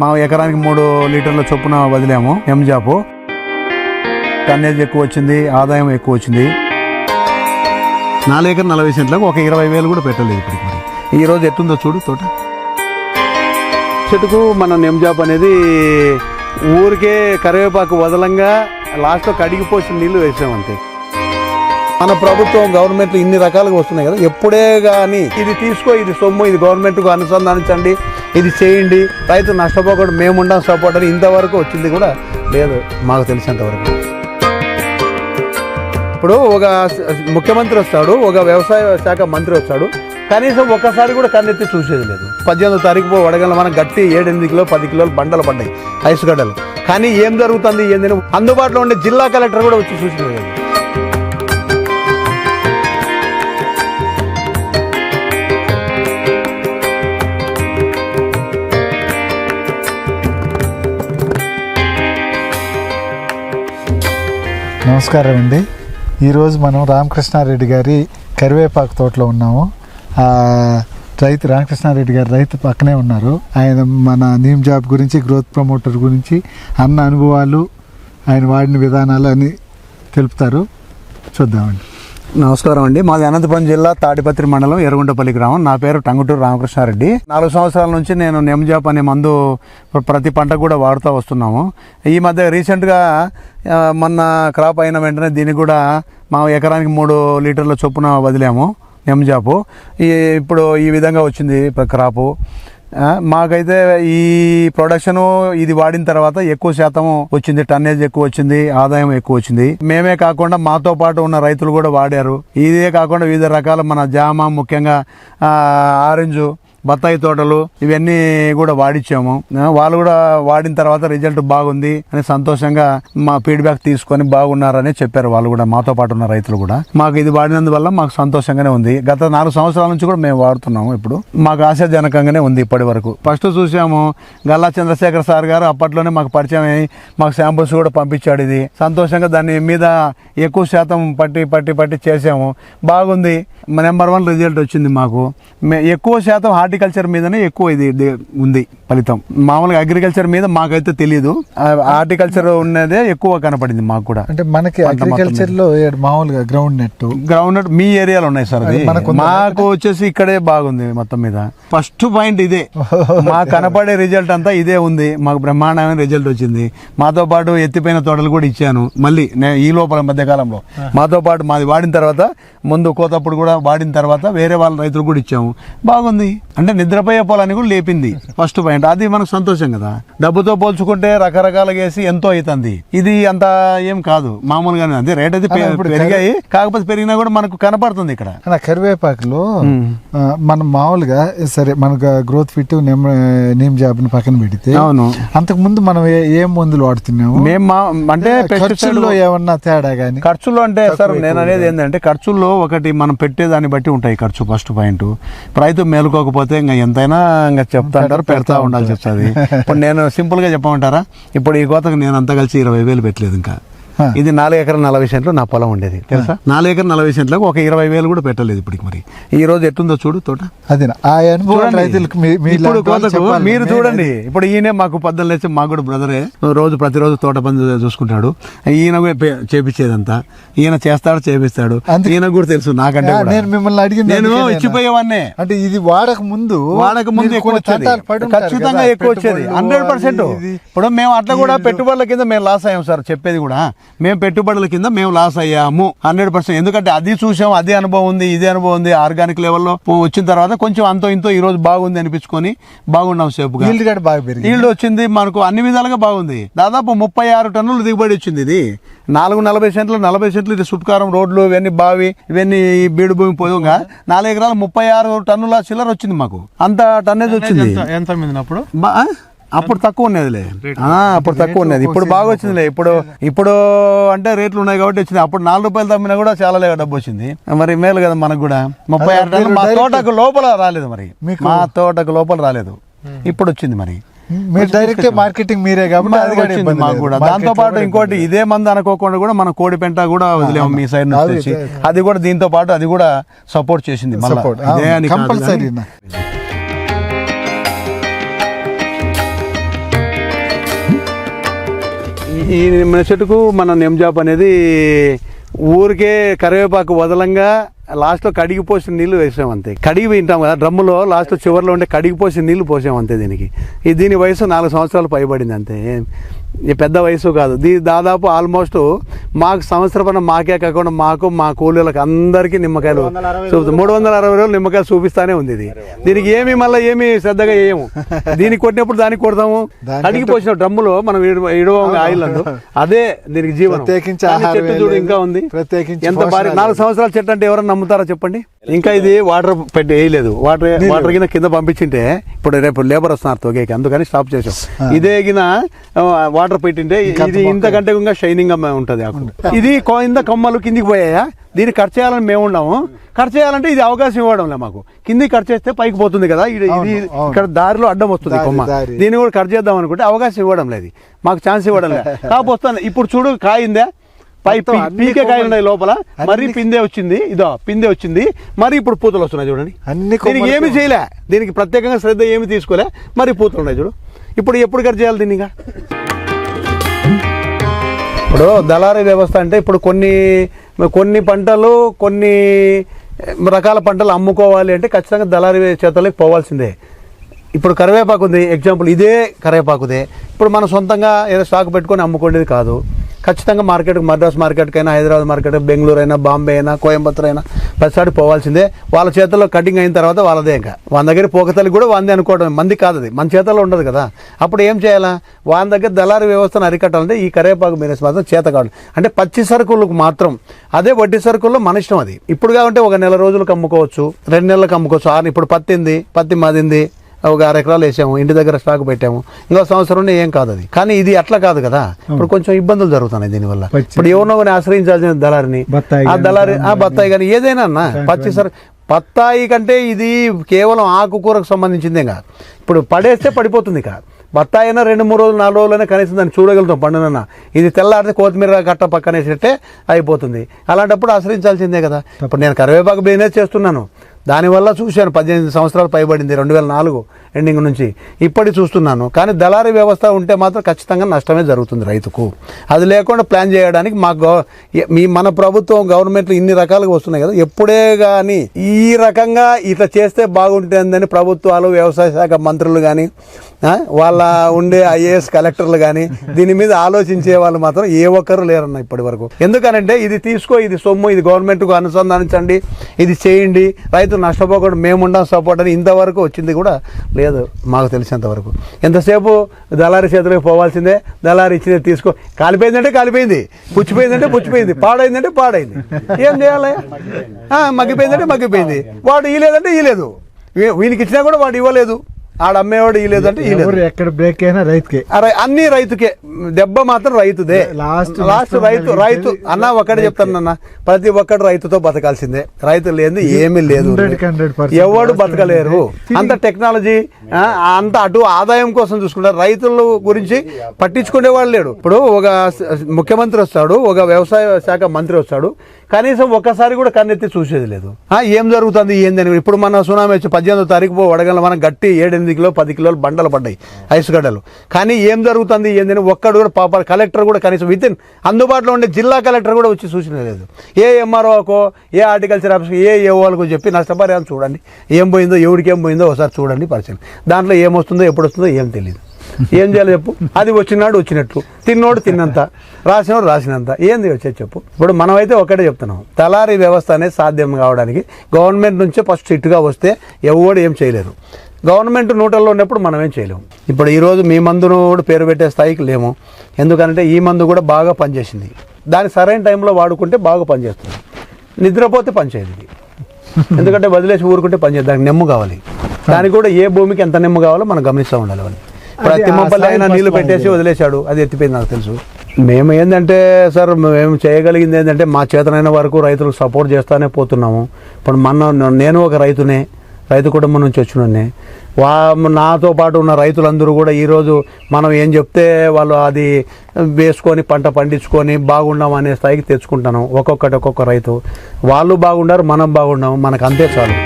మా ఎకరానికి మూడు లీటర్ల చొప్పున వదిలాము ఎంజాపు టన్నేజ్ ఎక్కువ వచ్చింది ఆదాయం ఎక్కువ వచ్చింది. నాలుగు ఎకర నలభై సెంట్లకు ఒక ఇరవై వేలు కూడా పెట్టలేదు ఇప్పటికి మరి. ఈ రోజు ఎట్టుందో చూడు తోట. చెట్టుకు మన నెమ్జాప్ అనేది ఊరికే కరివేపాకు వదలంగా లాస్ట్లో కడిగిపోసిన నీళ్ళు వేసాం అంతే. మన ప్రభుత్వం గవర్నమెంట్ ఇన్ని రకాలుగా వస్తున్నాయి కదా ఎప్పుడే కానీ ఇది తీసుకో ఇది సొమ్ము ఇది గవర్నమెంట్కు అనుసంధానించండి. ఇది చేయండి రైతు నష్టపోకూడదు మేముండం సపోర్ట్ అని ఇంతవరకు వచ్చింది కూడా లేదు మాకు తెలిసినంతవరకు. ఇప్పుడు ఒక ముఖ్యమంత్రి వస్తాడు ఒక వ్యవసాయ శాఖ మంత్రి వస్తాడు కనీసం ఒక్కసారి కూడా కన్నెత్తి చూసేది లేదు. పద్దెనిమిదో తారీఖు వడగల్ల వడగల మనం గట్టి ఏడెనిమిది కిలో పది కిలోలు బండలు పడ్డాయి ఐసుగడ్డలు కానీ ఏం జరుగుతుంది ఏందని అందుబాటులో ఉండే జిల్లా కలెక్టర్ కూడా వచ్చి చూసిన లేదు. నమస్కారం అండి. ఈరోజు మనం రామకృష్ణారెడ్డి గారి కరివేపాకు తోటలో ఉన్నాము. రైతు రామకృష్ణారెడ్డి గారు రైతు పక్కనే ఉన్నారు. ఆయన మన నీమ్ జాబ్ గురించి గ్రోత్ ప్రమోటర్ గురించి అన్న అనుభవాలు ఆయన వాడిన విధానాలు అని తెలుపుతారు. చూద్దామండి. నమస్కారం అండి. మాది అనంతపురం జిల్లా తాడిపత్రి మండలం ఎరుగుంటపల్లి గ్రామం. నా పేరు టంగుటూరు రామకృష్ణారెడ్డి. నాలుగు సంవత్సరాల నుంచి నేను నెమ్జాప్ అనే మందు ప్రతి పంట కూడా వాడుతూ వస్తున్నాము. ఈ మధ్య రీసెంట్గా మొన్న క్రాప్ అయిన వెంటనే దీనికి కూడా మా ఎకరానికి మూడు లీటర్ల చొప్పున వదిలాము నెమ్జాపు. ఈ ఇప్పుడు ఈ విధంగా వచ్చింది క్రాపు. మాకైతే ఈ ప్రొడక్షన్ ఇది వాడిన తర్వాత ఎక్కువ శాతం వచ్చింది టన్నేజ్ ఎక్కువ వచ్చింది ఆదాయం ఎక్కువ వచ్చింది. మేమే కాకుండా మాతో పాటు ఉన్న రైతులు కూడా వాడారు. ఇదే కాకుండా వివిధ రకాల మన జామ ముఖ్యంగా ఆరెంజు ఆరెంజ్ బత్తాయి తోటలు ఇవన్నీ కూడా వాడిచ్చాము. వాళ్ళు కూడా వాడిన తర్వాత రిజల్ట్ బాగుంది అని సంతోషంగా మా ఫీడ్బ్యాక్ తీసుకొని బాగున్నారని చెప్పారు వాళ్ళు కూడా మాతో పాటు ఉన్న రైతులు కూడా. మాకు ఇది వాడినందువల్ల మాకు సంతోషంగానే ఉంది. గత నాలుగు సంవత్సరాల నుంచి కూడా మేము వాడుతున్నాము ఇప్పుడు. మాకు ఆశాజనకంగానే ఉంది ఇప్పటి వరకు. ఫస్ట్ చూసాము గల్లా చంద్రశేఖర్ సార్ గారు అప్పట్లోనే మాకు పరిచయం అయ్యి మాకు శాంపుల్స్ కూడా పంపించాడు ఇది. సంతోషంగా దాని మీద ఎక్కువ శాతం పట్టి పట్టి పట్టి చేసాము. బాగుంది. నెంబర్ వన్ రిజల్ట్ వచ్చింది మాకు. ఎక్కువ శాతం హార్టికల్చర్ మీదనే ఎక్కువ ఇది ఉంది ఫలితం. మామూలుగా అగ్రికల్చర్ మీద మాకైతే తెలియదు హార్టికల్చర్ ఉన్నదే ఎక్కువ కనపడింది మాకు కూడా. అంటే మనకి అగ్రికల్చర్లో మామూలుగా గ్రౌండ్ నెట్ గ్రౌండ్ నట్ మీ ఏరియాలో ఉన్నాయి సార్ అది. మాకు వచ్చేసి ఇక్కడే బాగుంది మొత్తం మీద. ఫస్ట్ పాయింట్ ఇదే. మాకు కనపడే రిజల్ట్ అంతా ఇదే ఉంది. మాకు బ్రహ్మాండమైన రిజల్ట్ వచ్చింది. మాతో పాటు ఎత్తిపోయిన తోటలు కూడా ఇచ్చాను. మళ్ళీ నే- ఈ లోపల మధ్య కాలంలో మాతో పాటు మాది వాడిన తర్వాత ముందు కోతప్పుడు కూడా వాడిన తర్వాత వేరే వాళ్ళ రైతులు కూడా ఇచ్చాము. బాగుంది. అంటే నిద్రపోయే పొలాన్ని కూడా లేపింది. ఫస్ట్ పాయింట్ అది మనకు సంతోషం కదా. డబ్బుతో పోల్చుకుంటే రకరకాలుగా వేసి ఎంతో అవుతుంది. ఇది అంత ఏం కాదు. మామూలుగానే అదే రేట్ అయితే ఇప్పుడు పెరిగాయి. కాకపోతే పెరిగినా కూడా మనకు కనపడుతుంది ఇక్కడ. కరివేపాకులో ఆ, మనం మామూలుగా సరే మనకు గ్రోత్ ఫిట్ నిమ్ నీమ్ జాబ్ పక్కన పెడితే అవును. అంతకు ముందు మనం ఏ- మందులు వాడుతున్నాము మేము అంటే ఖర్చుల్లో ఏమన్నా తేడా గానీ ఖర్చుల్లో అంటే సార్ నేను అనేది ఏంటంటే ఖర్చుల్లో ఒకటి మనం పెట్టేదాన్ని బట్టి ఉంటాయి ఖర్చు ఫస్ట్ పాయింట్ రైతు మేలుకోకపోతే ఇంకా ఎంతైనా ఇంకా చెప్తా అంటారు పెడతా ఉండాల్సి వస్తుంది. ఇప్పుడు నేను సింపుల్గా చెప్పమంటారా? ఇప్పుడు ఈ కోతకు నేను అంతా కలిసి ఇరవై వేలు పెట్టలేదు ఇంకా. ఇది నాలుగు ఎకరం నలభై సెంట్లు నా పొలం ఉండేది. తెలుసా? నాలుగు ఎకరం నలభై సెంట్లకు ఒక ఇరవై వేలు కూడా పెట్టలేదు ఇప్పటికి మరి. ఈ రోజు ఎట్టుందో చూడు తోట. అది ఆ అనుభవం. రైతులకు. మీరు చూడండి. ఇప్పుడు ఈయన మాకు పద్దెలు లేచి మాకు కూడా బ్రదరే రోజు ప్రతిరోజు తోట పని చూసుకుంటాడు. ఈయన చేపించేదంతా. ఈయన చేస్తాడు చేపిస్తాడు. ఈయన కూడా తెలుసు నాకంటే. నేను మిమ్మల్ని అడిగింది నేను ఇచ్చిపోయేవాన్నే అంటే ఇది వాడక ముందు వాడక ముందు ఎక్కువ వచ్చేది. ఖచ్చితంగా ఎక్కువ వచ్చేది. Hundred percent. ఇప్పుడు మేము అట్లా కూడా పెట్టుబడుల కింద మేము లాస్ అయ్యాం సార్ చెప్పేది కూడా. మేము పెట్టుబడుల కింద మేము లాస్ అయ్యాము. Hundred percent. ఎందుకంటే అది చూసాం అదే అనుభవం ఉంది ఇదే అనుభవం ఉంది ఆర్గానిక్ లెవెల్లో వచ్చిన తర్వాత కొంచెం అంతో ఇంతో ఈ రోజు బాగుంది అనిపించుకొని బాగున్నాం సేపుగా. ఈల్డ్ వచ్చింది మనకు అన్ని విధాలుగా బాగుంది. దాదాపు ముప్పై ఆరు టన్నులు దిగుబడి వచ్చింది ఇది. నాలుగు నలభై సెంట్లు నలభై సెంట్లు ఇది సుట్కారం రోడ్లు ఇవన్నీ బావి ఇవన్నీ బీడు భూమి పోగా నాలుగు ఎకరాలు ముప్పై ఆరు టన్నుల చిల్లర వచ్చింది మాకు. అంత టన్నేజ్ వచ్చింది. ఎంత అప్పుడు ఆ? అప్పుడు తక్కువ ఉన్నదిలే. ఆ, అప్పుడు తక్కువ ఉన్నది. ఇప్పుడు బాగా వచ్చిందిలే. ఇప్పుడు ఇప్పుడు అంటే రేట్లు ఉన్నాయి కాబట్టి వచ్చింది. అప్పుడు నాలుగు రూపాయలు తమ్మినా కూడా చాలా లేక డబ్బు వచ్చింది. మరి మేలు కదా మనకు కూడా. ముప్పై ఆరు టన్నులు మా తోటకు లోపల రాలేదు మరి. మా తోటకు లోపల రాలేదు. ఇప్పుడు వచ్చింది మరి. మీరు డైరెక్ట్ మార్కెటింగ్ మీరే కాబట్టి మాకు. కూడా. దాంతో పాటు ఇంకోటి ఇదే మంది అనుకోకుండా కూడా మన కోడి పెంట కూడా వదిలేము మీ సైడ్ నుంచి అది కూడా దీంతో పాటు అది కూడా సపోర్ట్ చేసింది మళ్ళా. Support. ఈ నిమ్మ చెట్టుకు మన నెమ్జాప్ అనేది ఊరికే కరివేపాకు వదలంగా లాస్ట్లో కడిగి పోసిన నీళ్ళు వేసాం అంతే. కడిగి వింటాం కదా డ్రమ్ములో లాస్ట్ చివరిలో ఉండే కడిగి పోసిన నీళ్ళు పోసాం అంతే దీనికి. ఈ దీని వయసు నాలుగు సంవత్సరాలు పైబడింది అంతే. పెద్ద వయసు కాదు. దీ దాదాపు ఆల్మోస్ట్ మాకు సంవత్సరం పైన మాకే కాకుండా మాకు మా కూలీలకు అందరికీ నిమ్మకాయలు మూడు వందల అరవై రోజులు నిమ్మకాయలు చూపిస్తానే ఉంది ఇది. దీనికి ఏమి మళ్ళీ ఏమి శ్రద్ధగా వేయము. దీనికి కొట్టినప్పుడు దానికి కొడతాము. దానికంటే- కడిగి పోసిన డ్రమ్ములో మనం ఇడవ- ఆయిల్ అందు అదే దీనికి జీవనం. చెట్టు చూడు. ఇంకా ఉంది. ప్రత్యేకించి ఎంత భారీ నాలుగు సంవత్సరాల చెట్టు అంటే ఎవరైనా నమ్ముతారా చెప్పండి? ఇంకా ఇది వాటర్ పెట్టి వేయలేదు వాటర్ వాటర్ కింద కింద పంపించింటే ఇప్పుడు రేపు లేబర్ వస్తున్నారు తోగేకి. అందుకని స్టాప్ చేసాం ఇదే గిన వాటర్ పెట్టింటే ఇది ఇంతకంటే ఇంకా షైనింగ్గా ఉంటది ఇది కింద కొమ్మలు కిందికి పోయాయా? దీన్ని కట్ చేయాలని మేము ఉన్నాము. కట్ చేయాలంటే ఇది అవకాశం ఇవ్వడం లే మాకు. కిందికి కట్ చేస్తే పైకి పోతుంది కదా ఇది ఇది. ఇక్కడ దారిలో అడ్డం వస్తుంది కొమ్మ. దీన్ని కూడా కట్ చేద్దాం అనుకుంటే అవకాశం ఇవ్వడం లేదు మాకు ఛాన్స్ ఇవ్వడం లేదు కాకపోతే ఇప్పుడు చూడు కాయిందే. పై పీకే కాయలు ఉన్నాయి లోపల. మరి పిందే వచ్చింది. ఇదో పిందే వచ్చింది. మరి ఇప్పుడు పూతలు వస్తున్నాయి చూడండి. అన్ని దీనికి ఏమి చేయలే. దీనికి ప్రత్యేకంగా శ్రద్ధ ఏమి తీసుకోలే. మరి పూతలు ఉన్నాయి చూడు. ఇప్పుడు ఎప్పుడు కట్ చేయాలి దీన్ని? ఇప్పుడు దళారీ వ్యవస్థ అంటే ఇప్పుడు కొన్ని కొన్ని పంటలు కొన్ని రకాల పంటలు అమ్ముకోవాలి అంటే ఖచ్చితంగా దళారీ చేతలకు పోవాల్సిందే. ఇప్పుడు కరివేపాకు ఉంది. ఎగ్జాంపుల్ ఇదే కరివేపాకుదే. ఇప్పుడు మనం సొంతంగా ఏదో స్టాక్ పెట్టుకొని అమ్ముకునేది కాదు. ఖచ్చితంగా మార్కెట్ మద్రాస్ మార్కెట్కైనా హైదరాబాద్ మార్కెట్ బెంగళూరు అయినా బాంబే అయినా కోయంబత్తూర్ అయినా ప్రతిసారి పోవాల్సిందే. వాళ్ళ చేతుల్లో కటింగ్ అయిన తర్వాత వాళ్ళదే ఇంకా. వాళ్ళ దగ్గర పోకతల్లి కూడా వందే అనుకోవడం మంది కాదు అది. మన చేతుల్లో ఉండదు కదా. అప్పుడు ఏం చేయాలా? వాళ్ళ దగ్గర దళారి వ్యవస్థను అరికట్టాలంటే ఈ కరివేపాకు బిజినెస్ మాత్రం చేత కావడం అంటే పచ్చి సరుకులకు మాత్రం అదే వడ్డీ సరుకుల్లో మన ఇష్టం అది. ఇప్పుడు కాబట్టి ఒక నెల రోజులకు అమ్ముకోవచ్చు రెండు నెలలకు అమ్ముకోవచ్చు. ఆరు ఇప్పుడు పత్తింది పత్తి మాదింది ఒక అర ఎకరాలు వేసాము ఇంటి దగ్గర స్టాక్ పెట్టాము. ఇంకో సంవత్సరం ఏం కాదు అది. కానీ ఇది అట్లా కాదు కదా. ఇప్పుడు కొంచెం ఇబ్బందులు జరుగుతున్నాయి దీనివల్ల. ఇప్పుడు ఎవరినో కానీ ఆశ్రయించాల్సిన దళారిని ఆ దళారి ఆ బత్తాయి కానీ ఏదైనా అన్న పచ్చి సరు బత్తాయి కంటే ఇది కేవలం ఆకుకూరకు సంబంధించిందే కాదు. ఇప్పుడు పడేస్తే పడిపోతుంది ఇక బత్తాయి అయినా రెండు మూడు రోజులు నాలుగు రోజులైనా కనీసం దాన్ని చూడగలుగుతాం పండునన్న ఇది తెల్లారితే కొత్తిమీర కట్ట పక్కనేసేటే అయిపోతుంది. అలాంటప్పుడు ఆశ్రయించాల్సిందే కదా. ఇప్పుడు నేను కరివేపాకు బిజినెస్ చేస్తున్నాను. దానివల్ల చూశాను పద్దెనిమిది సంవత్సరాలు పైబడింది రెండు వేల నాలుగు ఎండింగ్ నుంచి. ఇప్పటి చూస్తున్నాను. కానీ దళారీ వ్యవస్థ ఉంటే మాత్రం ఖచ్చితంగా నష్టమే జరుగుతుంది రైతుకు. అది లేకుండా ప్లాన్ చేయడానికి మా గవ మీ మన ప్రభుత్వం గవర్నమెంట్లు ఇన్ని రకాలుగా వస్తున్నాయి కదా. ఎప్పుడే కానీ ఈ రకంగా ఇట్లా చేస్తే బాగుంటుందని ప్రభుత్వాలు వ్యవసాయ శాఖ మంత్రులు కానీ వాళ్ళ ఉండే ఐఏఎస్ కలెక్టర్లు కానీ దీని మీద ఆలోచించే వాళ్ళు మాత్రం ఏ ఒక్కరు లేరన్న ఇప్పటి వరకు. ఎందుకనంటే ఇది తీసుకో ఇది సొమ్ము ఇది గవర్నమెంట్కు అనుసంధానించండి ఇది చేయండి. రైతు నష్టపోకుండా మేము ఉండం సపోర్ట్ అని ఇంతవరకు వచ్చింది కూడా లేదు మాకు తెలిసినంతవరకు ఎంతసేపు దళారి చేతులకు పోవాల్సిందే దళారి ఇచ్చింది తీసుకో. కాలిపోయిందంటే కాలిపోయింది పుచ్చిపోయిందంటే పుచ్చిపోయింది పాడైందంటే పాడైంది. ఏం చేయాలి ఆ, మగ్గిపోయిందంటే మగ్గిపోయింది. వాడు ఇవ్వలేదంటే ఇవ్వలేదు వీ- వీనికి ఇచ్చినా కూడా వాడు ఇవ్వలేదు. ఆడ అమ్మేవాడు ఇయ్యలేదు ఎవరు ఎక్కడ బ్రేక్ అయినా రైతుకే. అరే అన్ని రైతుకే. దెబ్బ మాత్రం రైతుదే. లాస్ట్ లాస్ట్ రైతు రైతు అన్న ఒకటి చెప్తాను అన్న ప్రతి ఒక్కడు రైతుతో బతకాల్సిందే. రైతు లేని ఏమీ లేదు. 100 100% ఎవడు బతకలేరు. అంత టెక్నాలజీ అంత అటు ఆదాయం కోసం చూసుకుంటారు రైతుల గురించి పట్టించుకునే వాళ్ళు లేడు. ఇప్పుడు ఒక ముఖ్యమంత్రి వస్తాడు ఒక వ్యవసాయ శాఖ మంత్రి వస్తాడు. కనీసం ఒక్కసారి కూడా కన్నెత్తి చూసేది లేదు. ఏం జరుగుతుంది ఏందని ఇప్పుడు మన సునామీ వచ్చి పద్దెనిమిదో తారీఖు పో వడగల మనం గట్టి ఏడెనిమిది కిలో పది కిలోలు బండలు పడ్డాయి ఐస్ గడ్డలు. కానీ ఏం జరుగుతుంది ఏందని ఒక్కడు కూడా పాప కలెక్టర్ కూడా కనీసం విత్ ఇన్ అందుబాటులో ఉండే జిల్లా కలెక్టర్ కూడా వచ్చి సూచన లేదు. ఏ ఎంఆర్ఓకో ఏ హార్టికల్చర్ ఆఫీస్కి ఏ ఏఓలకు చెప్పి నష్టపరిహారం చూడండి. ఏం పోయిందో ఎవరికి ఏం పోయిందో ఒకసారి చూడండి పరిచయం దాంట్లో ఏమొస్తుందో ఎప్పుడు వస్తుందో ఏం తెలియదు ఏం చేయాలి చెప్పు. అది వచ్చినాడు వచ్చినట్లు తిన్నోడు తిన్నంత రాసినోడు రాసినంత. ఏంది వచ్చేది చెప్పు. ఇప్పుడు మనమైతే ఒకటే చెప్తున్నాం. తలారీ వ్యవస్థ అనేది సాధ్యం కావడానికి గవర్నమెంట్ నుంచే ఫస్ట్ ఇట్టుగా వస్తే ఎవడు ఏం చేయలేరు. గవర్నమెంట్ నూటల్లో ఉన్నప్పుడు మనం ఏం చేయలేము. ఇప్పుడు ఈరోజు మీ మందును కూడా పేరు పెట్టే స్థాయికి లేము. ఎందుకంటే ఈ మందు కూడా బాగా పనిచేసింది. దాన్ని సరైన టైంలో వాడుకుంటే బాగా పనిచేస్తుంది. నిద్రపోతే పనిచేయదు ఎందుకంటే వదిలేసి ఊరుకుంటే పనిచేయదు. దానికి నెమ్ము కావాలి. దానికి కూడా ఏ భూమికి ఎంత నెమ్ము కావాలో మనం గమనిస్తూ ఉండాలి అని ఇప్పుడు తిమ్మపల్లి అయినా సాయి నీళ్ళు పెట్టేసి వదిలేశాడు అది ఎత్తిపోయింది నాకు తెలుసు. మేము ఏంటంటే సార్ మేము చేయగలిగింది ఏంటంటే మా చేతనైన వరకు రైతులకు సపోర్ట్ చేస్తానే పోతున్నాము. ఇప్పుడు మన నేను ఒక రైతునే రైతు కుటుంబం నుంచి వచ్చినోనే వా నాతో పాటు ఉన్న రైతులందరూ కూడా ఈరోజు మనం ఏం చెప్తే వాళ్ళు అది వేసుకొని పంట పండించుకొని బాగున్నాం అనే స్థాయికి తెచ్చుకుంటున్నాం. ఒక్కొక్కటి ఒక్కొక్క రైతు. వాళ్ళు బాగుండారు మనం బాగున్నాము మనకు అంతే చాలు.